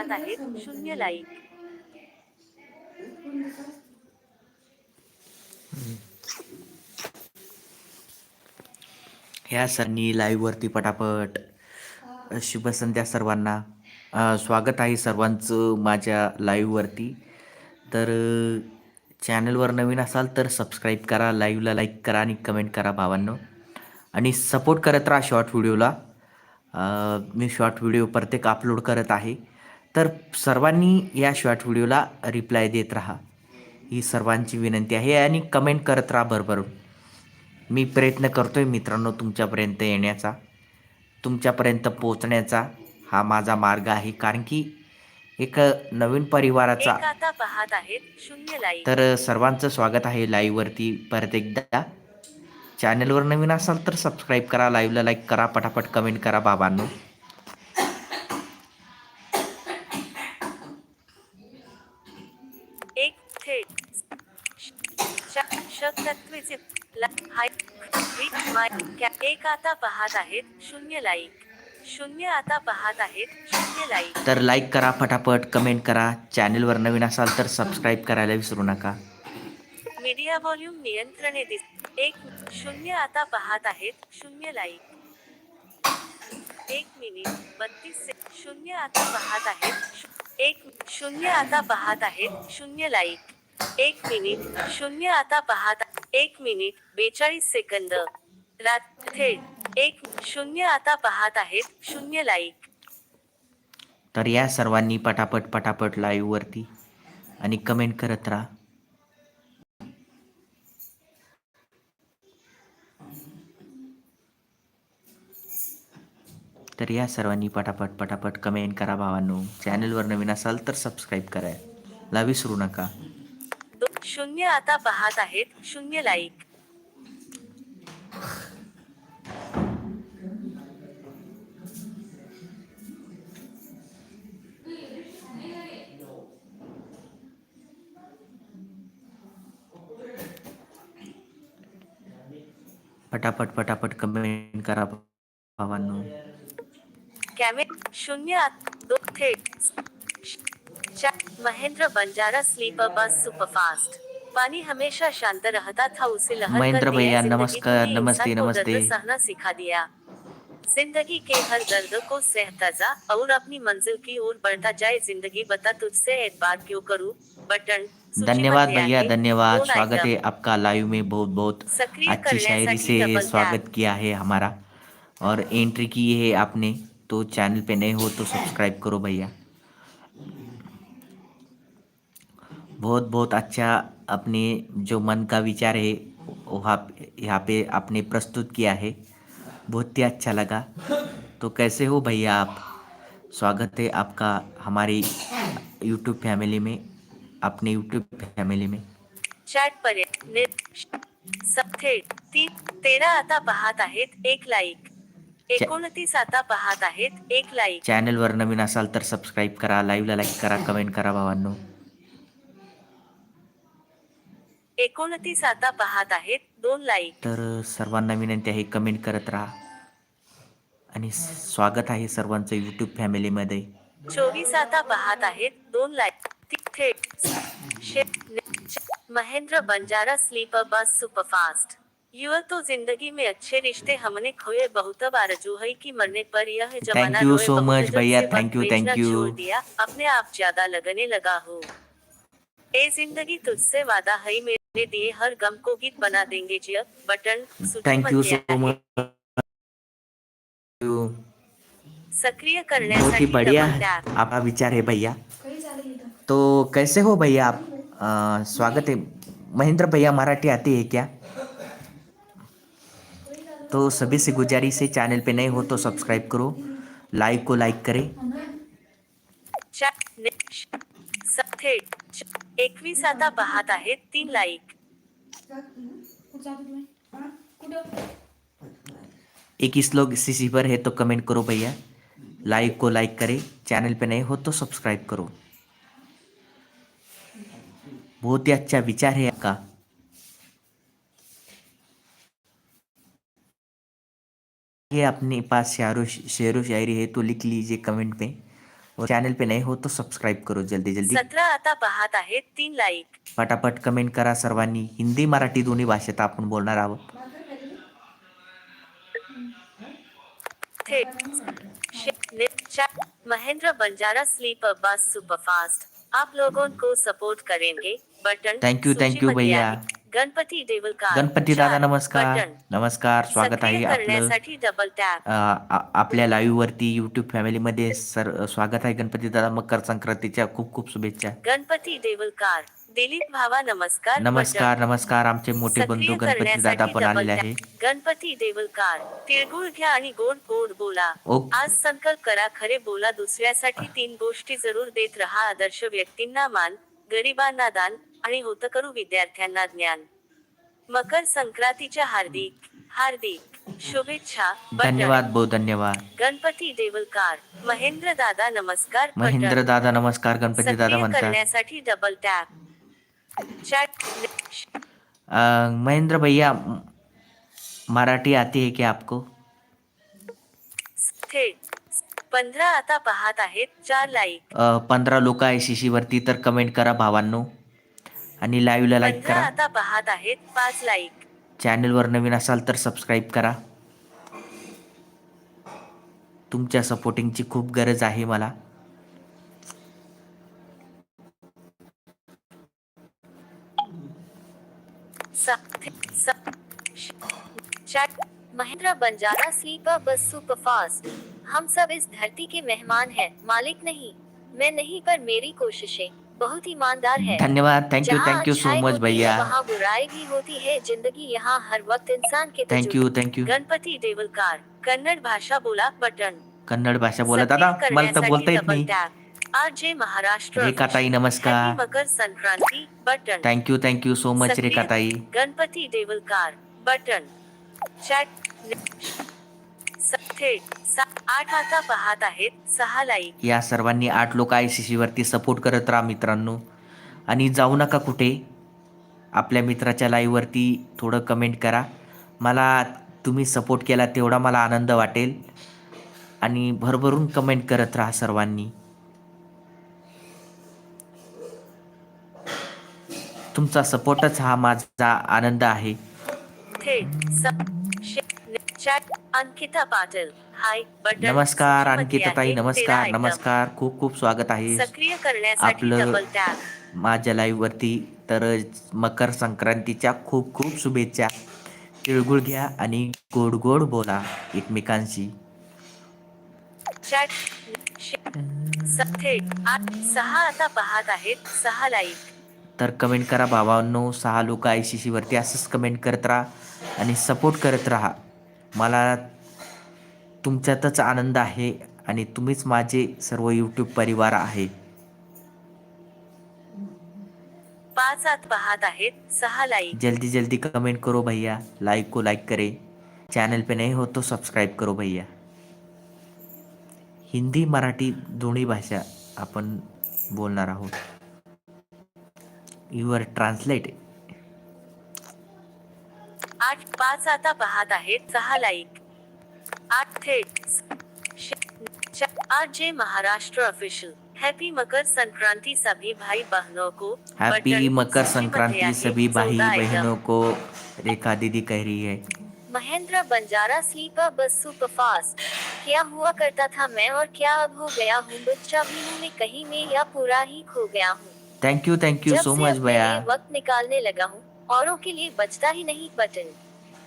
पाहत आहेत शून्य लाईक ह्या सनी लाईव्हवरती पटापट शुभ संध्या सर्वांना. स्वागत आहे सर्वांचं माझ्या लाईव्हवरती तर चॅनलवर नवीन असाल तर सबस्क्राईब करा लाईव्हला लाईक करा आणि कमेंट करा भावांनो. आणि सपोर्ट करत राहा शॉर्ट व्हिडिओला मी शॉर्ट व्हिडिओ प्रत्येक अपलोड करत आहे. तर सर्वांनी या शॉर्ट व्हिडिओला रिप्लाय देत राहा. ही सर्वांची विनंती आहे आणि कमेंट करत राहा भरभरून. मी प्रयत्न करतोय मित्रांनो तुमच्यापर्यंत येण्याचा तुमच्यापर्यंत पोहोचण्याचा हा माझा मार्ग आहे. कारण की एक नवीन परिवाराचा तर सर्वांचं स्वागत आहे लाईव्हवरती परत एकदा. चॅनलवर नवीन असाल तर सबस्क्राईब करा लाईव्हला लाईक करा पटापट कमेंट करा बाबांनो. एक आता पाहत आहेत शून्य लाईक शून्य आता पाहत आहेत शून्य लाईक तर लाईक करा फटाफट कमेंट करा. चॅनलवर नवीन असाल तर सबस्क्राईब करायला विसरू नका. मीडिया व्हॉल्यूम नियंत्रणे दिस. एक शून्य आता पाहत आहेत शून्य लाईक एक मिनिट बत्तीस शून्य आता पाहत आहेत एक शून्य आता पाहत आहेत शून्य लाईक एक मिनिट शून्य आता पाहत एक मिनिट बेचाळीस सेकंद रात थेट एक शून्य आता पाहत आहेत शून्य लाईक तर या सर्वांनी पटापट पटापट लाईव्हवरती आणि कमेंट करत राहा. तर या सर्वांनी पटापट पटापट कमेंट करा भावांनो. चॅनलवर नवीन असाल तर सबस्क्राईब करायला विसरू नका. शून्य आता पाहत आहेत शून्य लाईक पटापट पटापट कमेंट करा भावांनो. कॅमे शून्य आत थेट. Mahendra Banjara sleeper bus superfast पानी हमेशा शांत रहता था उसे लहर महेंद्र भैया, नमस्कार, नमस्ते, नमस्ते। सहना सिखा दिया। ज़िंदगी के हर दर्द को सहता जा और अपनी मंजिल की ओर बढ़ता जाए। ज़िंदगी बता तुझसे एतबार क्यों करूँ? बटन धन्यवाद भैया धन्यवाद। स्वागत है आपका लाइव में बहुत बहुत अच्छी शायरी से स्वागत किया है हमारा। और एंट्री की है आपने तो चैनल पे नए हो तो सब्सक्राइब करो भैया। बहुत बहुत अच्छा अपने जो मन का विचार है वहाँ यहाँ पे आपने प्रस्तुत किया है। बहुत ही अच्छा लगा। तो कैसे हो भैया आप? स्वागत है आपका हमारी यूट्यूब फैमिली में अपने यूट्यूब फैमिली में। चॅट पर्यंत थेट तीन तेरा आता पाहत आहेत एक लाईक एकोणतीस आता पाहत आहेत एक लाईक चॅनलवर नवीन असाल तर सबस्क्राईब करा लाईव्हला लाईक करा कमेंट करा भावांनो. एकोणतीस आता पाहत आहेत. दोन लाईक तर सर्वांना विनंती आहे कमेंट करत राहा. आणि स्वागत आहे सर्वांचं यूट्यूब फॅमिलीमध्ये चोवीस आता पाहत आहेत. दोन like Mahendra Banjara sleeper bus superfast युवा तो जिंदगी में अच्छे रिश्ते हमने खोए बहुत बार जो है कि मरने पर यह जमाना भैया, से thank you, बेचना thank you. छोड़ दिया. अपने आप ज्यादा लगने लगा हो। ए जिंदगी तुझसे वादा है मेरे दिए हर गम को गीत बना देंगे जिया। बटन थँक्यू सूचीमध्ये सो मच सक्रिय बहुत ही बढ़िया tap. आपका विचार है भैया। तो कैसे हो भैया आप? स्वागत है। महेंद्र भैया मराठी आती है क्या? तो सभी से गुजारिश है चैनल पे नए हो तो सब्सक्राइब करो लाइक को लाइक करें। ने- एकवीस आता पाहत आहेत तीन लाईक इक्कीस लोग सीसी पर है तो कमेंट करो भैया. लाइक को लाइक करें. चैनल पे नए हो तो सब्सक्राइब करो. बहुत ही अच्छा विचार है आपका. ये अपने पास शायरो शेरो शायरी है तो लिख लीजिए कमेंट पे. और चैनल पे नए हो तो सब्सक्राईब करो जल्दी जल्दी। सतरा आता पाहत आहेत तीन लाईक पटापट कमेंट करा सर्वांनी. हिंदी मराठी दोन्ही भाषेत आपण बोलणार आहोत. थेट Mahendra Banjara sleeper bus superfast. आप लोगों को सपोर्ट करेंगे. बटन you, thank you, सूचीमध्ये भैया. गणपती देवलकार गणपती दादा नमस्कार. नमस्कार स्वागत आहे आपलं आपल्या लाईव्ह वरती युट्यूब फॅमिलीमध्ये सर स्वागत आहे गणपती दादा मकर संक्रांतीच्या खूप खूप शुभेच्छा. गणपती देवलकार दिलीप भावा नमस्कार. नमस्कार. नमस्कार. आमचे मोठे बंधू गणपती दादा पण आलेले आहे. गणपती देवलकार तिळगुळ घ्या आणि गोड गोड बोला. आज संकल्प करा खरे बोला. दुसऱ्यासाठी तीन गोष्टी जरूर देत रहा. आदर्श व्यक्तींना मान गरिबांना दान आणि होत करू विद्यार्थ्यांना ज्ञान. मकर संक्रांतीच्या हार्दिक हार्दिक शुभेच्छा. धन्यवाद भाऊ धन्यवाद. गणपती देवलकार महेंद्र दादा नमस्कार. महेंद्र दादा नमस्कार गणपती दादा म्हणतात. करण्यासाठी डबल टॅप चॅट अ, महेंद्र भैया म- मराठी आती है क्या आपको? थेट पंधरा आता पाहत आहेत चार लाईक पंधरा लोक आहे शिशीवरती तर कमेंट करा भावांनो. आणि लाईव्हला लाईक करा. आता पाहत आहेत पाच लाईक चॅनलवर नवीन असाल तर सबस्क्राईब करा. तुमच्या सपोर्टिंगची खूप गरज आहे मला. Mahindra Banjara sleeper bus superfast हम सब इस धरती के मेहमान हैं मालिक नहीं। मैं नहीं पर मेरी कोशिशें। बहुत ईमानदार है। धन्यवाद थँक्यू जहाँ थँक्यू सो मच भैया। वहाँ बुराई भी होती है। ज़िंदगी यहाँ हर वक्त इंसान के तजुर्बे- thank you you Ganpati Devalkar Kannada भाषा बोला बटन। कन्नड भाषा बोला दादा मला तर करण्यासाठी बोलता येत नाही टॅप. आज जे महाराष्ट्र। रेखाताई नमस्कार। Makar Sankranti button. Thank you thank you so much Rekhatai Ganpati Devalkar button. Chat थेट आठ आता पाहत आहेत सहा लाईक या सर्वांनी आठ लोक आय सी सीवरती सपोर्ट करत राहा मित्रांनो. आणि जाऊ नका कुठे. आपल्या मित्राच्या लाईव्हवरती थोडं कमेंट करा. मला तुम्ही सपोर्ट केला तेवढा मला आनंद वाटेल. आणि भरभरून कमेंट करत राहा सर्वांनी. तुमचा सपोर्टच हा माझा आनंद आहे. Chat Ankita Patil. Hi button नमस्कार आणखी ताई नमस्कार. नमस्कार. खूप खूप स्वागत आहे. सक्रिय करण्यासाठी आपलं- डबल टॅप माझ्या लाईव्हवरती तर मकर संक्रांतीच्या खूप खूप शुभेच्छा. तिळगुळ घ्या आणि गोड गोड बोला एकमेकांशी. चॅट शे- स- थेट आठ सहा आता पाहत आहेत. सहा लाईक तर कमेंट करा भावांनो सहा लोक आय सी सीवरती असंच कमेंट करत राहा आणि सपोर्ट करत राहा. मला तुमच्यातच आनंद आहे आणि तुम्हीच माझे सर्व यूट्यूब परिवार आहे. पाच आत पाहत आहेत सहा लाईक जल्दी जल्दी कमेंट करो भैया लाइक को लाइक करें. चैनल पे नए हो तो सब्सक्राइब करो भैया. हिंदी मराठी दोन्ही भाषा आपण बोलणार आहोत. युअर ट्रान्सलेट आठ पाच आता पाहत आहेत सहा लाईक आठ थेट. आज जे महाराष्ट्र ऑफिशियल हैप्पी मकर संक्रांति सभी भाई बहनों को. हैप्पी मकर संक्रांति सभी भाई बहनों को रेखा दीदी कह रही है। Mahendra Banjara sleeper bus superfast क्या हुआ करता था मैं और क्या अब हो गया हूँ? बच्चा भी हूँ मैं कहीं में या पूरा ही खो गया हूँ। Thank you thank you so much भैया। वक्त निकालने लगा हूँ औरों के लिए बचता ही नहीं button.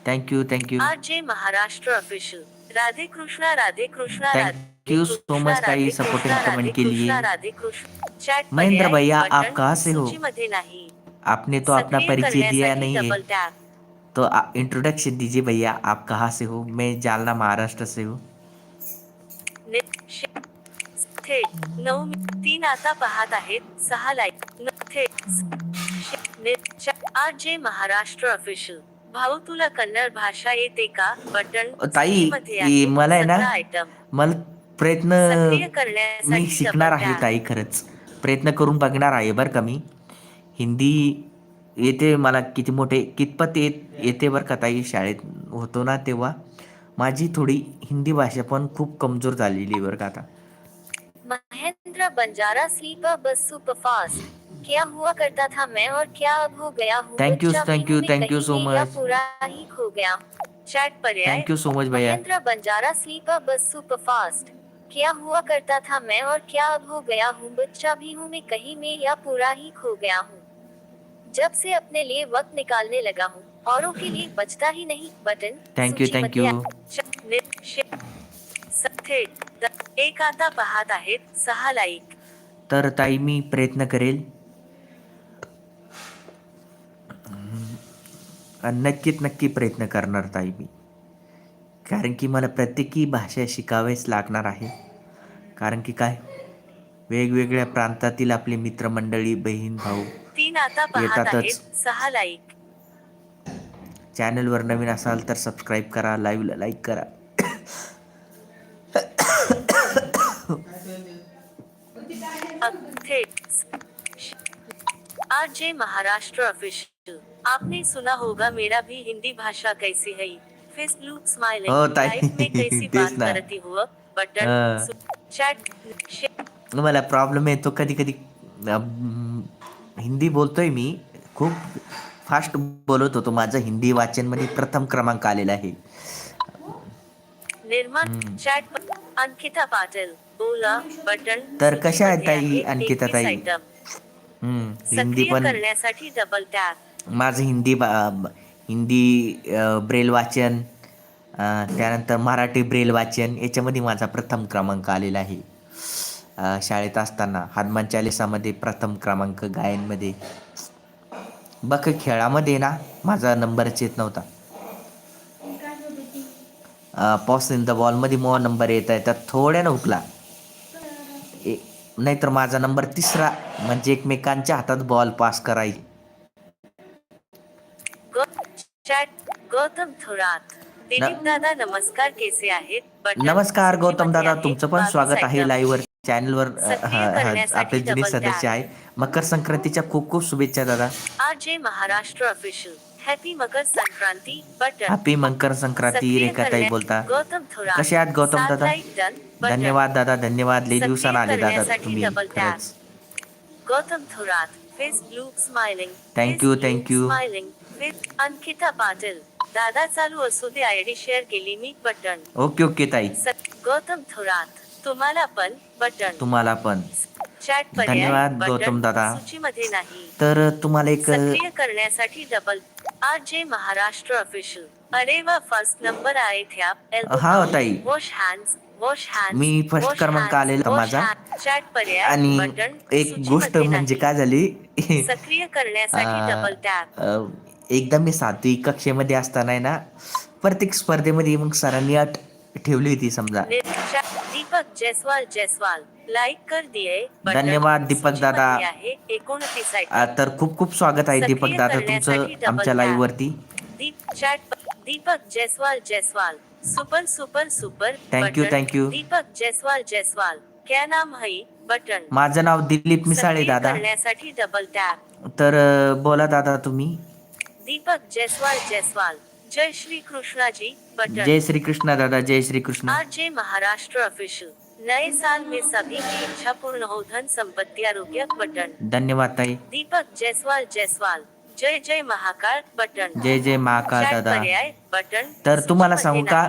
Thank you thank you आज जे महाराष्ट्र ऑफिशियल राधे कृष्णा राधे कृष्णा कृष्णा, ताई राधे supporting कृष्णा, comment राधे के लिए। राधे कृष्ण। महेंद्र भैया, आप कहाँ से हो? आपने तो अपना परिचय दिया नहीं है। तो इंट्रोडक्शन दीजिए भैया आप कहाँ से हो? मैं जालना महाराष्ट्र से हूँ। ने- थेट नऊ तीन आता पाहत आहेत सहा लाईक न- थेट ने- च- आज जे महाराष्ट्र ऑफिशियल भाऊ तुला कन्नड भाषा येते का? बटन ताई, मला आहे ना, 17 item. मला प्रयत्न मी शिकणार आहे. ताई खरंच. प्रयत्न करून बघणार आहे बरं का मी. हिंदी येते मला किती मोठे कितपत येत येते बरं का ताई? शाळेत होतो ना तेव्हा. माझी थोडी हिंदी भाषा पण खूप कमजोर झालेली बरं का आता. Mahendra Banjara sleeper bus super fast क्या हुआ करता था मैं और क्या अब हो गया हूँ? हूँ, thank you कहीं so में या much. पूरा ही खो गया। चैट पर्याय थैंक यू सो मच भैया। Mahendra Banjara sleeper bus super fast क्या हुआ करता था मैं और क्या अब हो गया हूँ? बच्चा भी हूँ मैं कहीं में या पूरा ही खो गया हूँ। जब से अपने लिए वक्त निकालने लगा हूँ। औरों के लिए बचता ही नहीं button. Thank you thank you स- एक आता पाहत आहेत सहा लाईक तर ताई मी प्रयत्न करेल। नक्कीच नक्की प्रयत्न करणार ताई मी. कारण की मला प्रत्येकी भाषा शिकावेच लागणार आहे. कारण की काय? वेगवेगळ्या प्रांतातील आपले मित्रमंडळी बहीण भाऊ तीन आता पाहत येतातच. आहेत. सहा लाईक चॅनलवर नवीन असाल तर सबस्क्राईब करा लाईव्हला लाईक करा. आज जे महाराष्ट्र ऑफिशियल आपने सुना होगा मेरा भी हिंदी भाषा कैसी है फेसबुक हो, स्माइलिंग ताई. लाइफ में कैसी बात. करती हो. बटन चॅट मला प्रॉब्लेम येतो कधी कधी हिंदी बोलतोय मी खूप फास्ट बोलत होतो माझं हिंदी वाचनमध्ये प्रथम क्रमांक आलेला आहे निर्माण. चॅट अंकिता पाटील बोला बटन तर कशा आहेत ताई, अंकिता 21 ताई? हिंदी पण करण्यासाठी डबल टॅप माझं हिंदी बा- हिंदी ब्रेल वाचन त्यानंतर मराठी ब्रेल वाचन याच्यामध्ये माझा प्रथम क्रमांक आलेला आहे. शाळेत असताना हनुमान चालिसामध्ये प्रथम क्रमांक गायनमध्ये. बघ खेळामध्ये ना माझा नंबरच येत नव्हता. पॉस इन द बॉलमध्ये मो नंबर येत आहे तर थोड्यानं हुकला ए- नाहीतर माझा नंबर तिसरा म्हणजे एकमेकांच्या हातात बॉल पास करायची. चॅट गौतम थोरात. दिलीप दादा नमस्कार कैसे आहेत? नमस्कार गौतम दादा तुमचं पण स्वागत 22 आहे. लाईव्ह वर चॅनलवर सक्रिय करण्यासाठी आपले जुने सदस्य. आहे मकर संक्रांतीच्या खूप खूप शुभेच्छा दादा. आज Jai Maharashtra official happy Makar Sankranti button. Happy Makar Sankranti रेखाताई बोलता. गौतम थोरात. कसे आहात गौतम दादा? धन्यवाद दादा धन्यवाद. लई दिवसानं आले दादा तुम्ही Gautam Thorat Facebook smiling Thank you, thank you. Smiling with Ankita Patil दादा चालू असू दे आयडी शेअर केली मी बटन. ओके ओके ताई. गौतम थोरात तुम्हाला पण बटन. तुम्हाला पण. चॅट पर्याय धन्यवाद, गौतम दादा. सूचीमध्ये नाही. तर तुम्हाला एक सक्रिय करण्यासाठी डबल आज जे महाराष्ट्र ऑफिशियल अरे वा फर्स्ट नंबर आहे त्या हा, ताई. वॉश हँड्स वॉश हँड्स मी first क्रमांक आलेला माझा. चॅट पर्याय आणि बटन एक गोष्ट म्हणजे. काय झाली? सक्रिय करण्यासाठी डबल टॅप एकदा मी सातवी कक्षेमध्ये असताना आहे ना प्रत्येक स्पर्धेमध्ये मग सरांनी अट ठेवली होती समजा. दीपक जयस्वाल जयस्वाल. लाईक कर दिए धन्यवाद, दीपक दादा. तर खूप खूप स्वागत आहे दीपक दादा तुमचं आमच्या. लाईव्ह वरती. दीप chat Deepak Jaiswal Jaiswal. Super super super thank you. Deepak Jaiswal Jaiswal. क्या नाम है? बटन माझं नाव दिलीप मिसाळे दादा. करण्यासाठी डबल टॅप तर बोला दादा तुम्ही. दीपक जयस्वाल जयस्वाल जय श्री कृष्णाजी बटन. जय श्री कृष्ण दादा जय श्री कृष्ण. आज जे महाराष्ट्र ऑफिशियल नए साल में सभी की इच्छा पूर्ण हो धन संपत्ति आरोग्य बटन. धन्यवाद ताई. दीपक जयस्वाल जयस्वाल जय जय महाकाळ बटन. जय जय महाकाळ दादा. बटन. तर तुम्हाला सांगू का.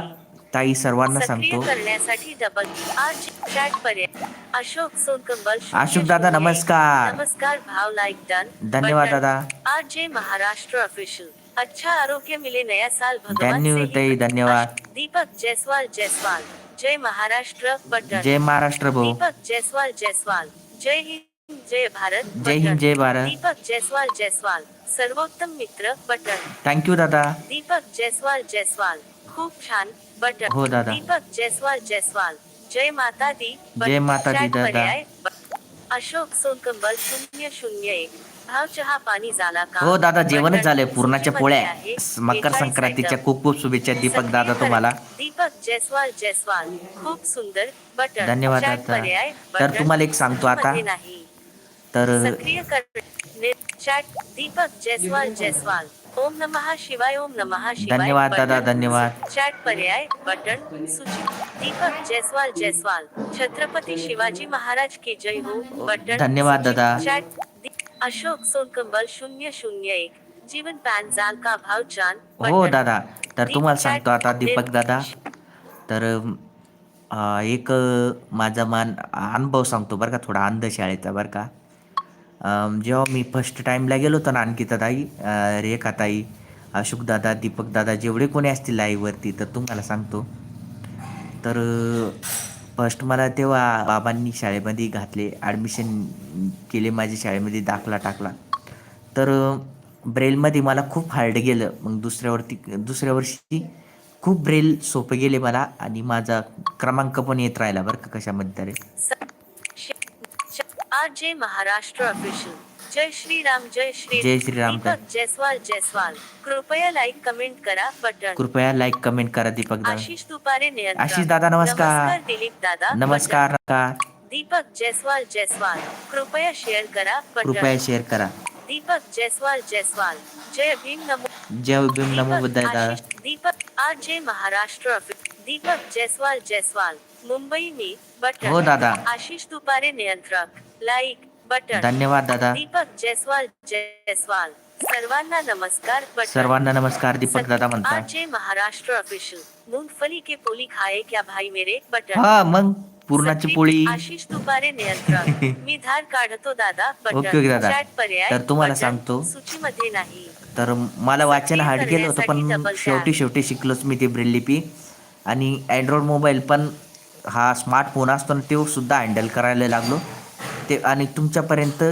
ताई सर्वांना सांगतो. करण्यासाठी डबल आज चॅट पर्याय. अशोक सोनकंबल अशोक दादा, नमस्कार. नमस्कार भाव लाइक डन धन्यवाद दादा. आज जे महाराष्ट्र ऑफिशियल अच्छा आरोग्य मिले नया साल भगवान धन्यवाद से. धन्यवाद. दीपक जयसवाल जयसवाल। जय महाराष्ट्र बटन। जय महाराष्ट्र दीपक जयस्वाल जयस्वाल। जय हिंद जय भारत जय हिंद जय भारत। दीपक जयस्वाल जयस्वाल। सर्वोत्तम मित्र बटन। थँक्यू दादा। दीपक जयस्वाल जयस्वाल। खूप छान बटन। हो, दादा. दीपक जयस्वाल जयस्वाल। जय माता दी. जय माता दी, दादा. अशोक सोनकंबल शून्य शून्य एक भाव चहा पाणी झाला का हो दादा जेवणच. झालंय पुरणाच्या पोळ्या. मकर 42 संक्रांतीच्या. खूप खूप शुभेच्छा दीपक दादा तुम्हाला दीपक जयस्वाल जयस्वाल खूप सुंदर बटन धन्यवाद दादा. तर. तुम्हाला एक सांगतो आता. तर सक्रिय कर चॅट दीपक जयस्वाल जयस्वाल ओम नमः शिवाय ओम नमः शिवाय धन्यवाद दादा. धन्यवाद. चॅट पर्याय बटन सूची दीपक जयस्वाल जयस्वाल छत्रपती शिवाजी महाराज की जय हो बटन धन्यवाद. दादा. चॅट अशोक सोनकंबल शून्य शून्य एक जीवन पॅन जाल का भाव चान हो. दादा तर तुम्हाला सांगतो आता दीपक दादा तर एक माझा मान अनुभव सांगतो बरं का थोडा अंधशाळेचा बरं का जेव्हा मी फर्स्ट टाईमला गेलो होतो ना अंकिताताई अं, रेखाताई अशोकदादा दीपकदादा जेवढे कोणी असतील लाईववरती तर तुम्हाला सांगतो. तर फर्स्ट मला तेव्हा बाबांनी शाळेमध्ये घातले ॲडमिशन केले माझ्या शाळेमध्ये दाखला टाकला. तर ब्रेलमध्ये मला खूप हार्ड गेलं. मग दुसऱ्यावरती दुसऱ्या वर्षी खूप ब्रेल सोपे गेले मला आणि माझा क्रमांक पण येत राहिला बरं का कशामध्ये तरी. आर जे महाराष्ट्र ऑफिशियल जय श्री राम जय श्री जय श्रीराम. दीपक जयसवाल जयसवाल. कृपया लाईक कमेंट करा बटन. कृपया लाईक कमेंट करा दीपक दादा. आशिष दुपारे नियंत्रण आशिष दादा, नमस्कार. दिलीप दादा. नमस्कार दीपक जयसवाल जयसवाल. कृपया शेअर करा बटन. कृपया शेअर करा. दीपक जयसवाल जयसवाल. जय भीम नमो जय भीम नमो दीपक बुद्धाय दादा. Deepak R J Maharashtra Deepak Jaiswal Jaiswal. मुंबई में बटन. हो दादा. आशीष दुपारे नियंत्रक. लाईक बटन धन्यवाद दादा. दीपक जयस्वाल जयस्वाल. सर्वांना नमस्कार सर्वांना नमस्कार दीपक दादा म्हणता. आज जे महाराष्ट्र ऑफिशियल मूंगफली के पोली खाए क्या भाई मेरे बटन. हा मग पूर्णाची पोळी. आशिष दुपारे नियंत्रण मी धार काढतो दादा बटन. ओके, ओके, दादा. चॅट पर्याय तर तुम्हाला. सांगतो. सूचीमध्ये नाही. तर मला वाचन हार्ड गेलं होतं पण शेवटी. शेवटी शिकलोच मी ते ब्रेल लिपी. आणि अँड्रॉइड मोबाईल पण हा स्मार्टफोन असतो ना तो सुद्धा हँडल करायला लागलो. ते आणि तुमच्यापर्यंत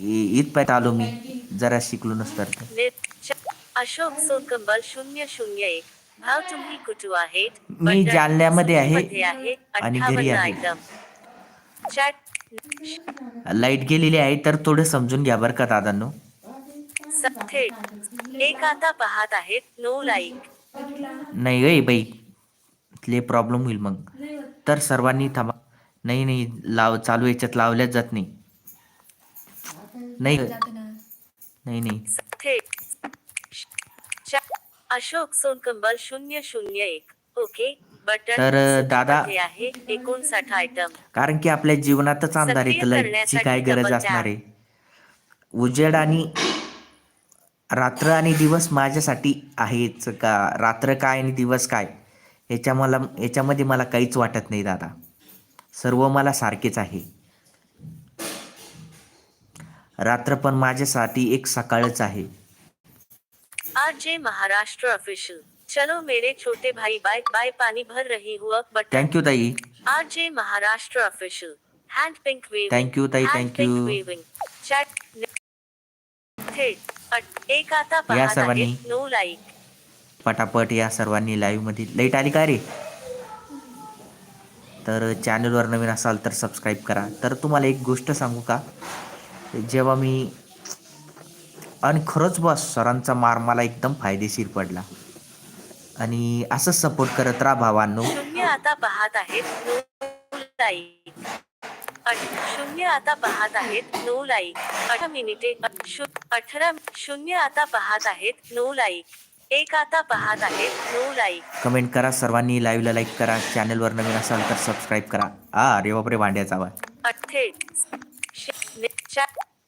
इथपर्यंत आलो मी. जरा शिकलो नसतं तर. नेट च- अशोक सोनकंबल शून्य शून्य एक. भाव तुम्ही कुठू आहेत? मी. जालन्यामध्ये आहे आणि घरी 58 आहे. लाइट गेलेली आहे तर थोडं समजून घ्या बरं का दादांनो. एक आता पाहत आहेत नो लाईक. नाही गई बाई. ले प्रॉब्लेम होईल मग. तर सर्वांनी थांबा. नाही नाही लाव चालू याच्यात लावल्याच जात नाही. नाही. नाही नाही. अशोक सोनकंबल शून्य शून्य एक. ओके. बटन तर, दादा- आहे एकोणसाठ आयटम कारण की आपल्या जीवनातच अंधार सक्रिय येतं लाईटची काय गरज असणार आहे. उजेड आणि रात्र आणि दिवस माझ्यासाठी आहेच का? रात्र काय आणि दिवस काय? याच्या मला याच्यामध्ये मला काहीच वाटत नाही दादा. सर्व मला सारखेच आहे. रात्र पण माझ्यासाठी एक सकाळच आहे. आज जे महाराष्ट्र ऑफिशियल चलो मेरे छोटे भाई बाय बाय पानी भर रही हुआ बटन थँक्यू ताई. आज जे Maharashtra official hand pink Thank you, ताई, थेट अट- एक आता या सर्वांनी. नो लाईक पटापट या सर्वांनी लाईव्हमध्ये लाइट आली का रे? तर चॅनलवर नवीन असाल तर सबस्क्राईब करा. तर तुम्हाला एक गोष्ट सांगू का? जेव्हा मी आणि खरंच बस सरांचा मार मला एकदम फायदेशीर पडला. आणि असंच सपोर्ट करत राहा भावांनो. शून्य आता पाहत आहेत शून्य आता पाहत आहेत नो लाईक अठरा मिनिटे अठरा शून्य आता पाहत आहेत नो लाईक एक आता पाहत आहेत नो लाईक कमेंट करा. सर्वांनी लाईव्हला लाईक करा. चॅनलवर नवीन असाल तर सबस्क्राईब करा. आ अरे बापरे भांड्याचा आवाज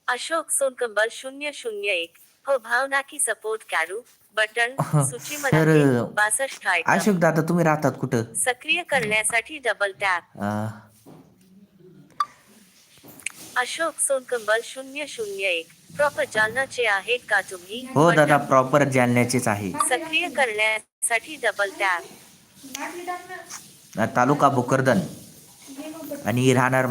अशोक सोनकंबल शून्य शून्य एक. हो भावना की सपोर्ट कॅरू. बटन तर, सूचीमध्ये बासष्ट आयटम अशोक दादा तुम्ही राहतात कुठं? सक्रिय करण्यासाठी डबल टॅप अं, अशोक सोनकंबल शून्य शून्य एक. प्रॉपर जालनाचे आहेत का तुम्ही? हो बटन. दादा प्रॉपर जालन्याचेच आहे. सक्रिय करण्यासाठी डबल टॅप तालुका भोकरदन आणि राहणार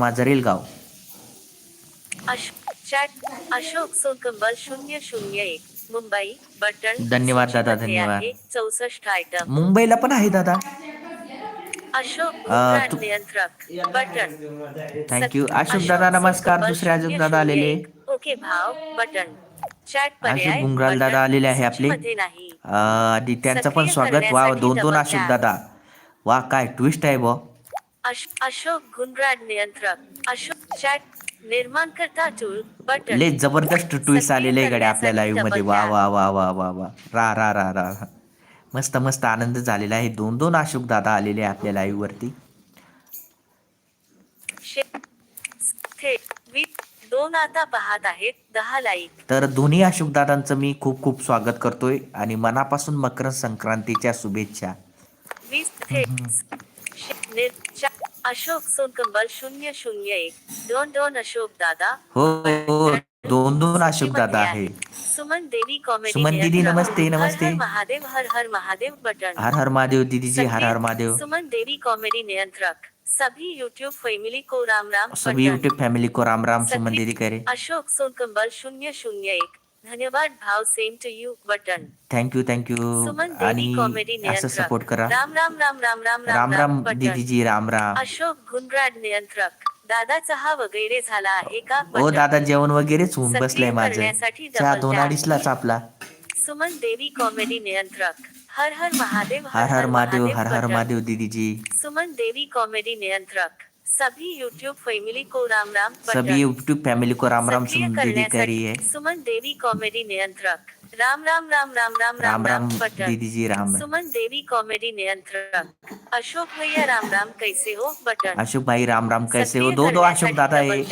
अश- चॅट अशोक सोनकंबल शून्य शून्य एक मुंबई बटन धन्यवाद दादा, धन्यवाद. चौसष्ट आयटम मुंबईला पण आहे दादा. अशोक नियंत्रक बटन. थँक्यू अशोक दादा नमस्कार. दुसरे शून्य दादा आलेले. ओके भाव बटन चॅट पर्याय अशोक गुंगराल बटन. दादा आलेले आहे आपले. नाही आणि त्यांचं पण सक्रिय स्वागत वा करण्यासाठी दोन दोन अशोक. दादा वा काय ट्विस्ट आहे बो अश- अशोक गुंगराड नियंत्रक अशोक चॅट निर्माणकर्ता टूल बटन लय जबरदस्त ट्विस्ट आलेले आहे गड्या आपल्या लाईव्हमध्ये वा. वा वा वा वा वा रा रा रा रा रा. मस्त मस्त आनंद झालेला आहे दोन दोन अशोक दादा आलेले आहे आपल्या लाईव्ह वरती शे- दोन आता पाहत आहेत दहा लाईक. तर दोन्ही अशोक दादांचं मी खूप खूप स्वागत करतोय आणि मनापासून मकर संक्रांतीच्या शुभेच्छा. वीस अशोक सोनकंबल शून्य शून्य एक. दोन दोन अशोक दादा हो हो दोन दोन अशोक दादा आहे. सुमन देवी कॉमेडी सुमन दीदी. नमस्ते, हर नमस्ते. हर महादेव हर हर महादेव बटन. हर हर महादेव दीदीजी हर हर सक्रिय- महादेव. सुमन देवी कॉमेडी नियंत्रक. सभी यूट्यूब फैमिली को राम राम सभी. यूट्यूब फैमिली को राम राम सुमन दीदी करे अशोक सोनकंबल शून्य शून्य एक। धन्यवाद भाव same to you button. Thank you thank you Suman आणि असं सपोर्ट करा। राम राम राम राम राम राम राम. दीदीजी राम राम। अशोक गुंडराड नियंत्रक। दादा चहा वगैरे झाला आहे का? हो. दादा जेवण वगैरेच होऊन बसलंय माझं। चहा दोन. अडीचलाच आपला। सुमन देवी कॉमेडी नियंत्रक। हर हर महादेव हर हर महादेव हर हर महादेव दीदी जी। सुमन देवी कॉमेडी नियंत्रक। सभी यूट्यूब फैमिली को राम राम सभी यूट्यूब फैमिली को राम राम सुमन दीदी करण्यासाठी करी है। सुमन देवी कॉमेडी नियंत्रक। राम राम राम राम राम राम राम बटन. दीदीजी राम राम। सुमन देवी कॉमेडी नियंत्रक। अशोक भैया राम राम कैसे हो? बटन। अशोक भाई राम राम कैसे हो? दो दो अशोक दादा है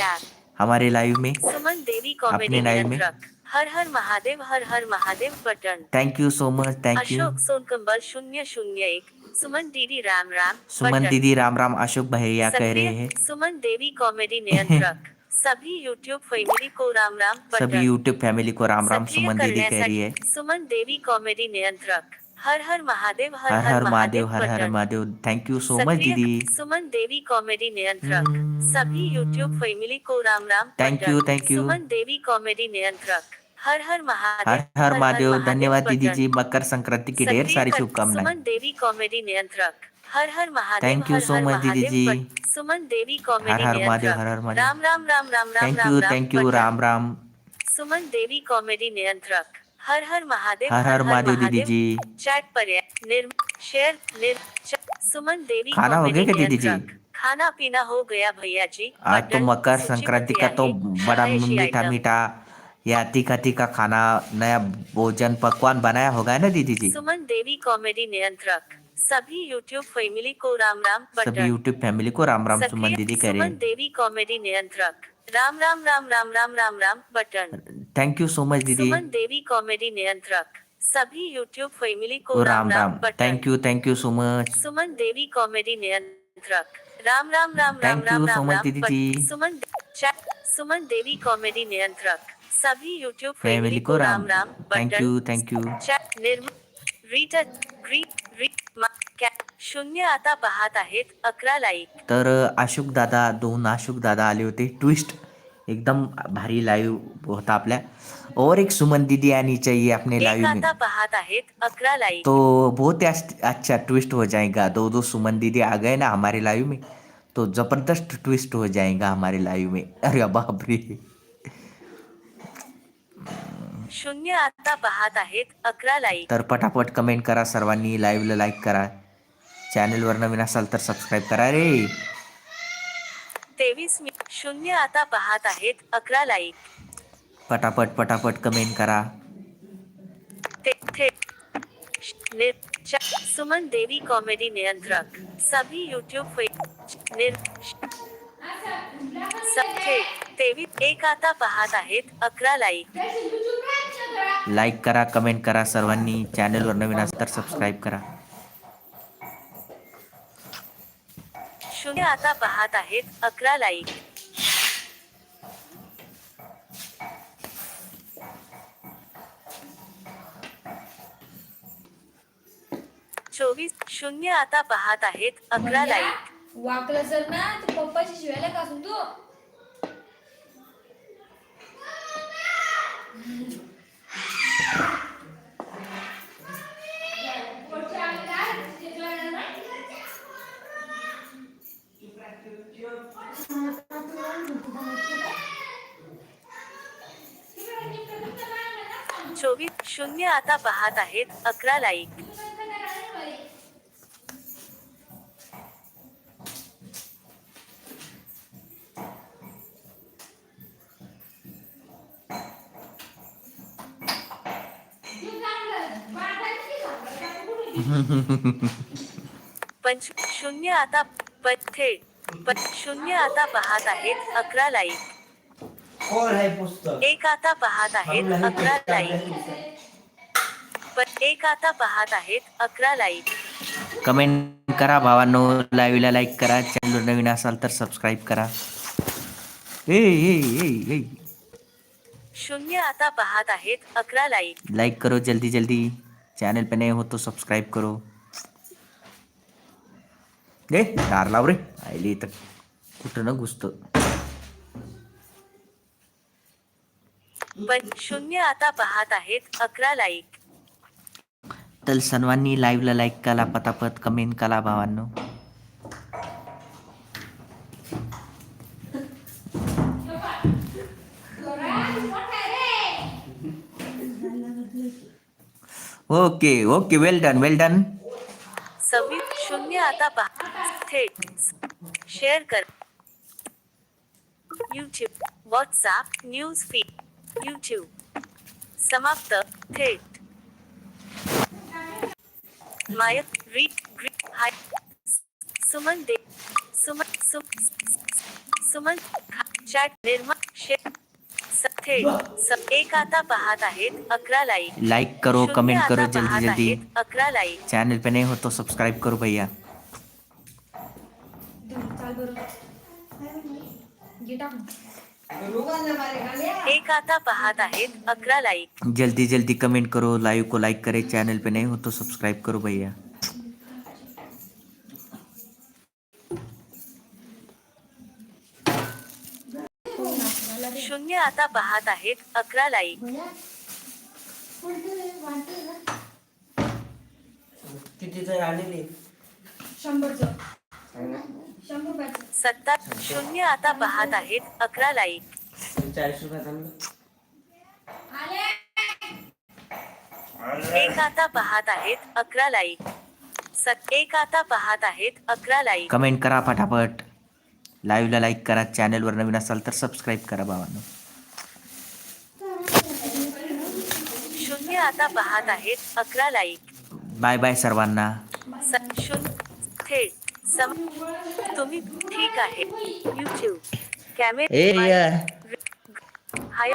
हमारे लाइव में। सुमन देवी कॉमेडी नियंत्रक। हर हर महादेव हर हर Mahadev button. Thank you so much thank you Ashok Sonkamble शून्य शून्य एक सुमन दीदी राम राम सुमन दीदी राम राम अशोक भैया कह रहे हैं। सुमन देवी कॉमेडी नियंत्रक सभी यूट्यूब फैमिली को राम राम बटन. सभी यूट्यूब फैमिली को राम राम सुमन दीदी कह रही है। सुमन देवी कॉमेडी नियंत्रक हर हर महादेव हर हर हर महादेव हर हर Mahadev thank you so much दीदी। सुमन देवी कॉमेडी नियंत्रक. सभी यूट्यूब फैमिली को Ram Ram thank you, thank you. Suman Devi comedy नियंत्रक। हर हर महादेव हर हर महादेव धन्यवाद दीदी जी मकर संक्रांति की ढेर सारी शुभकामनाएँ सुमन देवी कॉमेडी नियंत्रक हर हर Mahadev thank you so much दीदी जी. सुमन देवी कॉमेडी हर हर महादेव, हर हर Mahadev. Ram Ram Ram Ram Ram thank you thank you Ram Ram Suman Devi comedy नियंत्रक हर हर महादेव हर हर महादेव दीदी जी चैट पर्याय निर्म शेयर सुमन देवी खाना हो गया दीदी जी? खाना पीना हो गया भैया जी आज तो मकर संक्रांति का तो बड़ा मीठा मीठा या तीखा तीखा खाना नया भोजन पकवान बनाया होगा ना दीदी जी? सुमन देवी कॉमेडी नियंत्रक। सभी यूट्यूब फैमिली को राम राम सभी यूट्यूब फैमिली को राम राम सुमन दीदी कह रहे सुमन देवी कॉमेडी नियंत्रक। Ram Ram Ram Ram Ram Ram Ram button. Thank you so much दीदी। सुमन देवी कॉमेडी नियंत्रक। सभी यूट्यूब फैमिली को Ram Ram thank you thank you so much Suman Devi comedy नियंत्रक। राम राम राम राम राम राम राम दीदी. सुमन सुमन देवी कॉमेडी नियंत्रक। सभी यूट्यूब फैमिली को Ram. Ram thank you thank you रीटर greet रीट शून्य आता पाहत आहेत अकरा लाईक तर अशोक दादा दोन अशोक दादा आले होते. ट्विस्ट एकदम भारी लाईव्ह होता आपल्या. और एक सुमन दीदी आनी चाहिए अपने लाइव में. पाहत आहेत अकरा लाईक तो बहुत ही अच्छा ट्विस्ट हो जाएगा. दो दो सुमन दीदी आ गए ना हमारे लाइव में. तो ज़बरदस्त ट्विस्ट हो जाएगा हमारे लाइव में. अरे बाप रे. शून्य आता पाहत आहेत अकरा लाईक तर पटापट कमेंट करा सर्वांनी लाईव्हला लाईक करा. चॅनलवर नवीन असाल तर सबस्क्राईब करा रे. तेवीस मी शून्य आता पाहत आहेत अकरा लाईक पटापट पटापट कमेंट करा. ते थे निर च- सुमन देवी कॉमेडी नियंत्रक. सभी यूट्यूब फे निर सथे तेवीस एक आता पाहत आहेत अकरा लाईक लाईक करा कमेंट करा सर्वांनी. चॅनलवर नवीन असाल तर सबस्क्राईब करा. शून्य आता पाहत आहेत अकरा लाईक चोवीस शून्य आता पाहत आहेत अकरा लाईक वाकलं सर ना तू पप्पाची शिवायला का तू. चोवीस शून्य आता पाहत आहेत अकरा लाईक पंच शून्य आता प- थेट प- शून्य आता पाहत आहेत अकरा लाईक एक आता पाहत आहेत अकरा लाईक एक आता पाहत आहेत अकरा लाईक कमेंट करा भावांनो लाईव्हला लाईक करा चॅनलवर नवीन असाल तर सबस्क्राईब करा. ए ए ए ए. शून्य आता पाहत आहेत अकरा लाईक लाइक करो जल्दी जल्दी. चैनल पे नए हो तो सब्सक्राइब करो. ए दार लाव रे. आयली इथं. कुठं ना घुसतं. पण शून्य आता पाहत आहेत अकरा लाईक तर सर्वांनी लाईव्हला लाईक करा पटापट कमेंट करा भावांनो. Okay okay well done well done आता पहा कर। YouTube WhatsApp news feed YouTube समाप्त। थेट my read greet hi Suman दे। सुमन सुम सुमन चॅट निर्मा शेअर स- थेट एक आता पाहत आहेत अकरा लाईक लाइक करो कमेंट करो जल्दी जल्दी। अकरा लाईक चैनल पे नए हो तो सब्सक्राइब करो भैया। चाल बरं. घे टाकून एक आता पाहत आहेत अकरा लाईक जल्दी जल्दी कमेंट करो लाइव को लाइक करे चैनल पे नए हो तो सब्सक्राइब करो भैया. शून्य आता पाहत आहेत अकरा लाईक कितीचं आलेले? शंभरचं. सत्ता शून्य आता पाहत आहेत अकरा लाईक. चाळीस एक आता पाहत आहेत अकरा लाईक. सत एक आता पाहत आहेत अकरा लाईक. कमेंट करा फटाफट. लाईव्हला लाईक करा चॅनलवर नवीन असाल तर सबस्क्राईब करा भावांनो. शून्य आता पाहत आहेत अकरा लाईक. बाय बाय सर्वांना. स- शून्य थेट. तुम्ही ठीक आहे. यूट्यूब कॅमेरा हाय